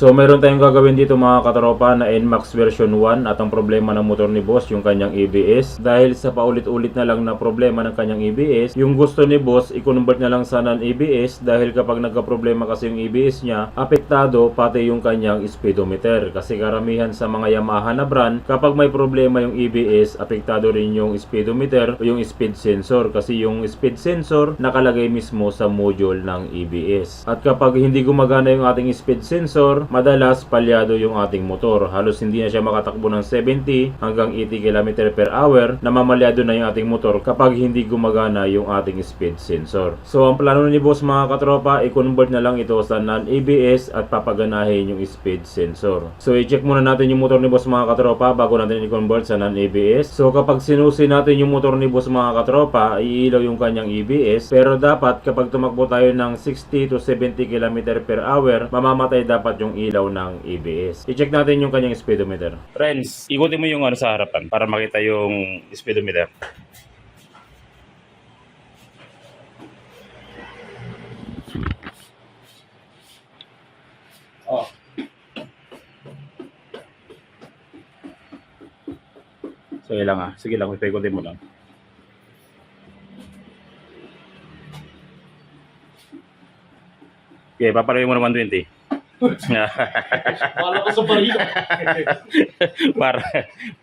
So meron tayong gagawin dito mga katropa na NMAX version 1 at ang problema ng motor ni boss yung kanyang ABS. Dahil sa paulit-ulit na lang na problema ng kanyang ABS, yung gusto ni boss i-convert na lang sa non-ABS dahil kapag nagka-problema kasi yung ABS niya, apektado pati yung kanyang speedometer. Kasi karamihan sa mga Yamaha na brand, kapag may problema yung ABS, apektado rin yung speedometer o yung speed sensor kasi yung speed sensor nakalagay mismo sa module ng ABS. At kapag hindi gumagana yung ating speed sensor, madalas palyado yung ating motor. Halos hindi na siya makatakbo ng 70 hanggang 80 km per hour na mamalyado na yung ating motor kapag hindi gumagana yung ating speed sensor. So ang plano ni boss mga katropa, i-convert na lang ito sa non-ABS at papaganahin yung speed sensor. So i-check muna natin yung motor ni boss mga katropa bago natin i-convert sa non-ABS. So kapag sinusi natin yung motor ni boss mga katropa, iilaw yung kanyang ABS. Pero dapat kapag tumakbo tayo ng 60 to 70 km per hour, mamamatay dapat yung ilaw ng ABS. I-check natin yung kanyang speedometer. Friends, ikutin mo yung ano sa harapan para makita yung speedometer. Oh. Sige lang ah. Sige lang, ikutin mo lang. Okay, papalayo mo naman 20. Bala ko sa barina. para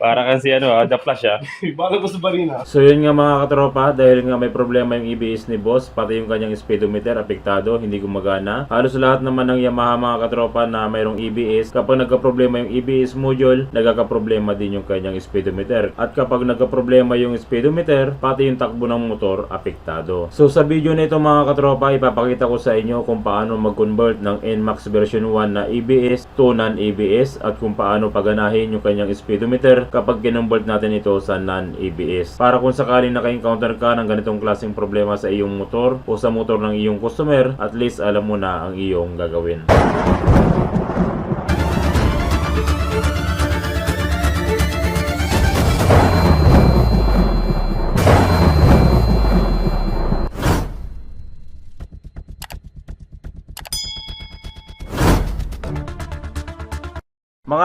para kasi ano, ah, the flash ah. Bala ko sa barina. So yun nga mga katropa, dahil nga may problema yung EBS ni boss, pati yung kanyang speedometer apektado, hindi gumagana. Halos lahat naman ng Yamaha mga katropa na mayroong EBS, kapag nagka-problema yung EBS module, nagkaka-problema din yung kanyang speedometer. At kapag nagka-problema yung speedometer, pati yung takbo ng motor apektado. So sa video nito mga katropa, ipapakita ko sa inyo kung paano mag-convert ng NMAX version 1 na ABS to non-ABS at kung paano paganahin yung kanyang speedometer kapag kinonvert natin ito sa non-ABS. Para kung sakaling naka-encounter ka ng ganitong klaseng problema sa iyong motor o sa motor ng iyong customer, at least alam mo na ang iyong gagawin.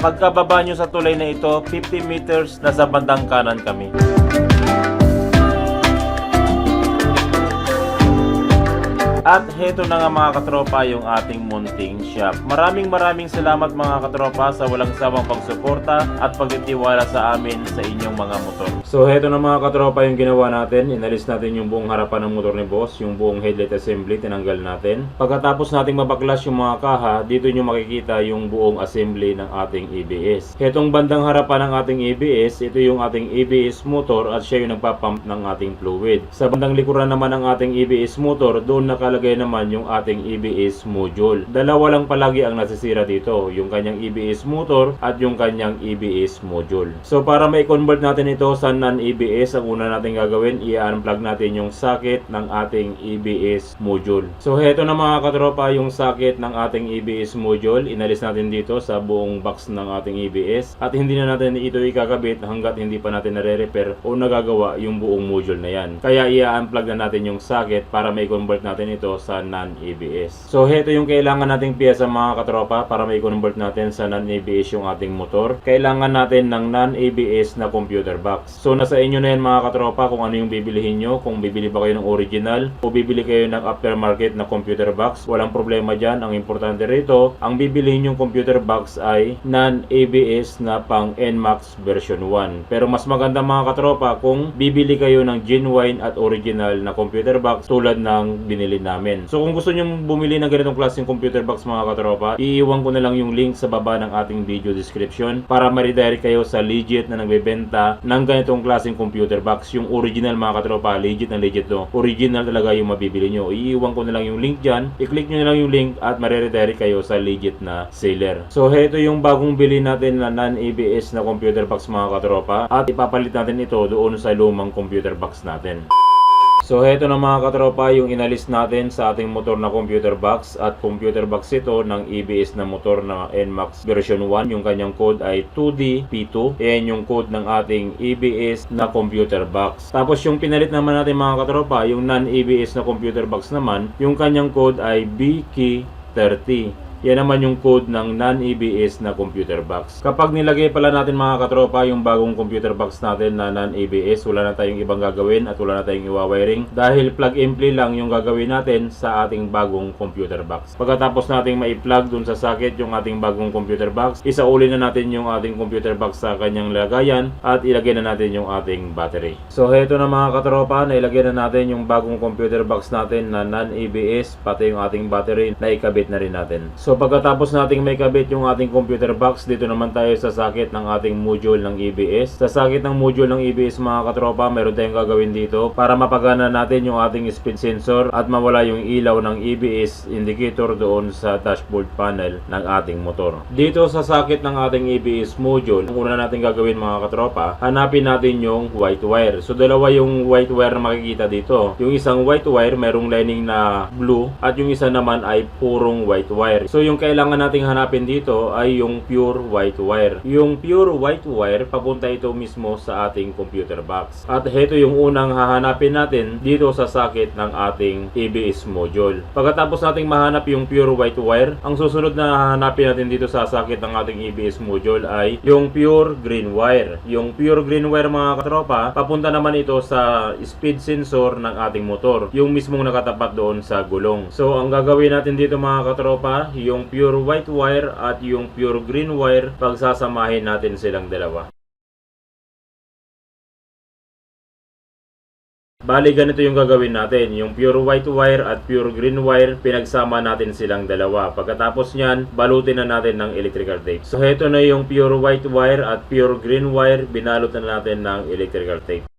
Pagkababa nyo sa tulay na ito, 50 meters na sa bandang kanan kami. At heto na nga mga katropa yung ating munting shop. Maraming maraming salamat mga katropa sa walang sawang pagsuporta at pagtitiwala sa amin sa inyong mga motor. So heto na mga katropa yung ginawa natin. Inalis natin yung buong harapan ng motor ni boss, yung buong headlight assembly, tinanggal natin. Pagkatapos nating mabaklas yung mga kaha, dito nyo makikita yung buong assembly ng ating ABS. Hetong bandang harapan ng ating ABS, ito yung ating ABS motor at siya yung nagpapump ng ating fluid. Sa bandang likuran naman ng ating ABS motor, doon nakalagay naman yung ating ABS module. Dalawa lang palagi ang nasisira dito, yung kanyang ABS motor at yung kanyang ABS module. So para ma-convert natin ito sa non-ABS, ang una natin gagawin, i-unplug natin yung socket ng ating ABS module. So heto na mga katropa yung socket ng ating ABS module. Inalis natin dito sa buong box ng ating ABS at hindi na natin ito ikakabit hanggat hindi pa natin nare-repair o nagagawa yung buong module na yan. Kaya i-unplug na natin yung socket para may convert natin ito ito sa non-ABS. So, heto yung kailangan nating piyesa mga katropa para may convert natin sa non-ABS yung ating motor. Kailangan natin ng non-ABS na computer box. So, nasa inyo na yan mga katropa kung ano yung bibilihin nyo. Kung bibili ba kayo ng original o bibili kayo ng aftermarket na computer box. Walang problema dyan. Ang importante rito, ang bibilihin yung computer box ay non-ABS na pang NMAX version 1. Pero mas maganda mga katropa kung bibili kayo ng genuine at original na computer box tulad ng binili namin. So kung gusto nyo bumili ng ganitong klaseng computer box mga katropa, iiwan ko na lang yung link sa baba ng ating video description para ma-redirect kayo sa legit na nagbebenta ng ganitong klaseng computer box. Yung original mga katropa, legit na legit to. Original talaga yung mabibili nyo. Iiwan ko na lang yung link dyan. I-click nyo na lang yung link at ma-redirect kayo sa legit na seller. So heto yung bagong bili natin na non-ABS na computer box mga katropa at ipapalit natin ito doon sa lumang computer box natin. So heto na mga katropa yung inalis natin sa ating motor na computer box. At computer box ito ng EBS na motor na NMAX version 1 yung kanyang code ay 2DP2 yan yung code ng ating EBS na computer box. Tapos yung pinalit naman natin mga katropa yung non-EBS na computer box naman yung kanyang code ay BK30 yan naman yung code ng non-ABS na computer box. Kapag nilagay pala natin mga katropa yung bagong computer box natin na non-ABS, wala na tayong ibang gagawin at wala na tayong iwa-wiring dahil plug and play lang yung gagawin natin sa ating bagong computer box. Pagkatapos nating mai-plug dun sa socket yung ating bagong computer box, isauli na natin yung ating computer box sa kanyang lagayan at ilagay na natin yung ating battery. So heto na mga katropa, nailagay na natin yung bagong computer box natin na non-ABS pati yung ating battery na ikabit na rin natin. So pagkatapos nating may kabit yung ating computer box, dito naman tayo sa sakit ng ating module ng EBS. Sa sakit ng module ng EBS mga katropa, meron tayong gagawin dito para mapagana natin yung ating speed sensor at mawala yung ilaw ng EBS indicator doon sa dashboard panel ng ating motor. Dito sa sakit ng ating EBS module, ang una natin gagawin mga katropa, hanapin natin yung white wire. So dalawa yung white wire na makikita dito. Yung isang white wire merong lining na blue at yung isa naman ay purong white wire. So yung kailangan nating hanapin dito ay yung pure white wire. Yung pure white wire, papunta ito mismo sa ating computer box. At heto yung unang hahanapin natin dito sa socket ng ating ABS module. Pagkatapos nating mahanap yung pure white wire, ang susunod na hahanapin natin dito sa socket ng ating ABS module ay yung pure green wire. Yung pure green wire mga katropa, papunta naman ito sa speed sensor ng ating motor. Yung mismong nakatapat doon sa gulong. So ang gagawin natin dito mga katropa, yung pure white wire at yung pure green wire, pagsasamahin natin silang dalawa. Bali, ganito yung gagawin natin. Yung pure white wire at pure green wire, pinagsama natin silang dalawa. Pagkatapos nyan, balutin na natin ng electrical tape. So, heto na yung pure white wire at pure green wire, binalot na natin ng electrical tape.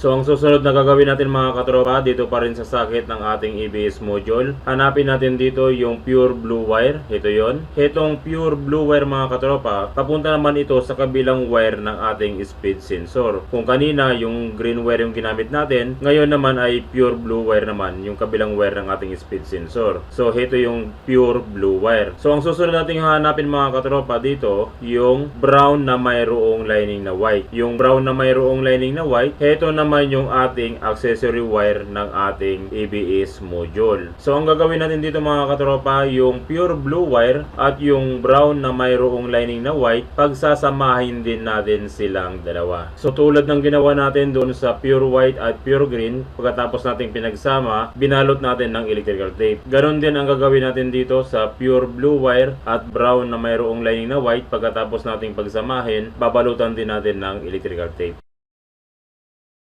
So ang susunod na gagawin natin mga katropa dito pa rin sa socket ng ating ABS module. Hanapin natin dito yung pure blue wire. Ito yon. Itong pure blue wire mga katropa, papunta naman ito sa kabilang wire ng ating speed sensor. Kung kanina yung green wire yung ginamit natin, ngayon naman ay pure blue wire naman yung kabilang wire ng ating speed sensor. So ito yung pure blue wire. So ang susunod nating hanapin mga katropa dito, yung brown na mayroong lining na white. Yung brown na mayroong lining na white, ito naman yung ating accessory wire ng ating ABS module. So ang gagawin natin dito mga katropa, yung pure blue wire at yung brown na mayroong lining na white, pagsasamahin din natin silang dalawa. So tulad ng ginawa natin doon sa pure white at pure green, pagkatapos nating pinagsama, binalot natin ng electrical tape. Ganon din ang gagawin natin dito sa pure blue wire at brown na mayroong lining na white, pagkatapos nating pagsamahin, babalutan din natin ng electrical tape.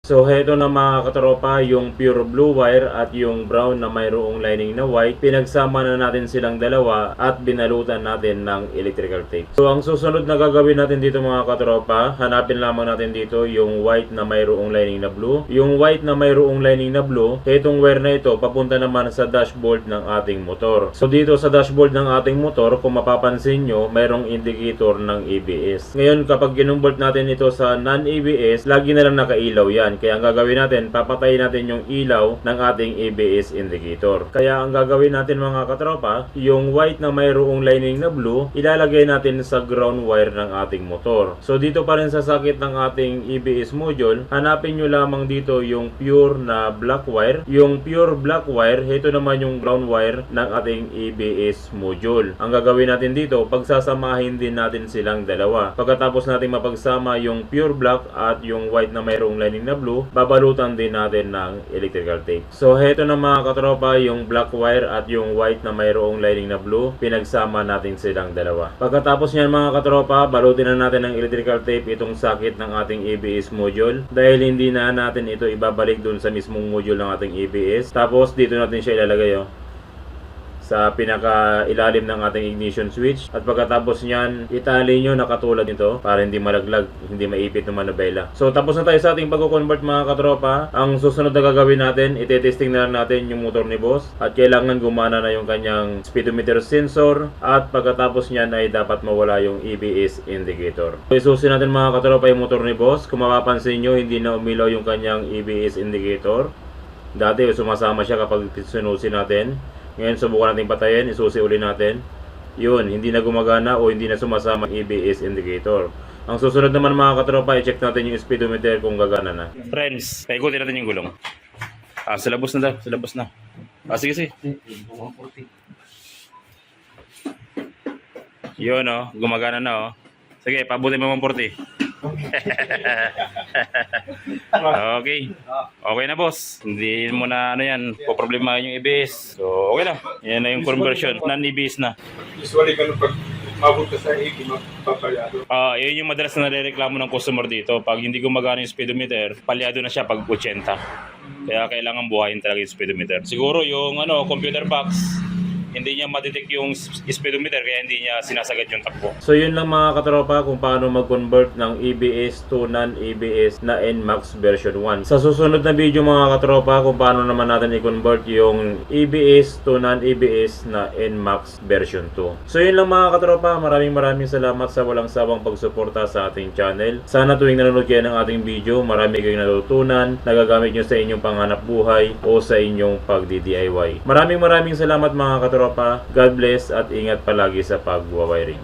So, heto na mga katropa, yung pure blue wire at yung brown na mayroong lining na white, pinagsama na natin silang dalawa at binalutan natin ng electrical tape. So, ang susunod na gagawin natin dito mga katropa, hanapin lamang natin dito yung white na mayroong lining na blue. Yung white na mayroong lining na blue, itong wire na ito, papunta naman sa dashboard ng ating motor. So, dito sa dashboard ng ating motor, kung mapapansin nyo, mayroong indicator ng ABS. Ngayon, kapag ginumbert natin ito sa non-ABS, lagi na lang nakailaw yan yan. Kaya ang gagawin natin, papatayin natin yung ilaw ng ating ABS indicator. Kaya ang gagawin natin mga katropa, yung white na mayroong lining na blue, ilalagay natin sa ground wire ng ating motor. So dito pa rin sa sakit ng ating ABS module, hanapin nyo lamang dito yung pure na black wire. Yung pure black wire, ito naman yung ground wire ng ating ABS module. Ang gagawin natin dito, pagsasamahin din natin silang dalawa. Pagkatapos natin mapagsama yung pure black at yung white na mayroong lining na blue, babalutan din natin ng electrical tape. So heto na mga katropa, yung black wire at yung white na mayroong lining na blue, pinagsama natin silang dalawa. Pagkatapos niyan mga katropa, balutin na natin ng electrical tape itong sakit ng ating ABS module dahil hindi na natin ito ibabalik dun sa mismong module ng ating ABS. Tapos dito natin siya ilalagay oh sa pinaka ilalim ng ating ignition switch. At pagkatapos niyan itali nyo na katulad nito para hindi malaglag hindi maipit ng manubela. So tapos na tayo sa ating pagko-convert mga katropa. Ang susunod na gagawin natin itetesting na lang natin yung motor ni boss at kailangan gumana na yung kanyang speedometer sensor at pagkatapos niyan ay dapat mawala yung EBS indicator. So isusin natin mga katropa yung motor ni boss. Kung mapapansin nyo hindi na umilaw yung kanyang EBS indicator. Dati sumasama siya kapag sinusin natin ngayon subukan natin patayin, isusi uli natin. Yun, hindi na gumagana o hindi na sumasama ABS indicator. Ang susunod naman mga katropa, i-check natin yung speedometer kung gagana na. Friends, paikutin natin yung gulong. Ah, sa labos na daw, sa na. Ah, sige, sige. Yun, oh, gumagana na, oh. Sige, pabuti mo 140. Okay. Okay na boss. Hindi mo na ano yan, po problema yung ABS. So okay na. Yan na yung conversion. Non-ABS na. Usually, ganun pag mabot ka sa 80, mapapalyado. Ah, yun yung madalas na nare-reklamo ng customer dito. Pag hindi gumagana yung speedometer, palyado na siya pag 80. Kaya kailangan buhayin talaga yung speedometer. Siguro yung ano, computer box, hindi niya madetect yung speedometer kaya hindi niya sinasagad yung takbo. So yun lang mga katropa kung paano mag-convert ng ABS to non-ABS na NMAX version 1. Sa susunod na video mga katropa kung paano naman natin i-convert yung ABS to non-ABS na NMAX version 2. So yun lang mga katropa, maraming maraming salamat sa walang sawang pagsuporta sa ating channel. Sana tuwing nanonood kayo ng ating video, marami kayong natutunan, nagagamit nyo sa inyong panghanap buhay o sa inyong pagdi-DIY. Maraming maraming salamat mga katropa. God bless at ingat palagi sa pagwawiring.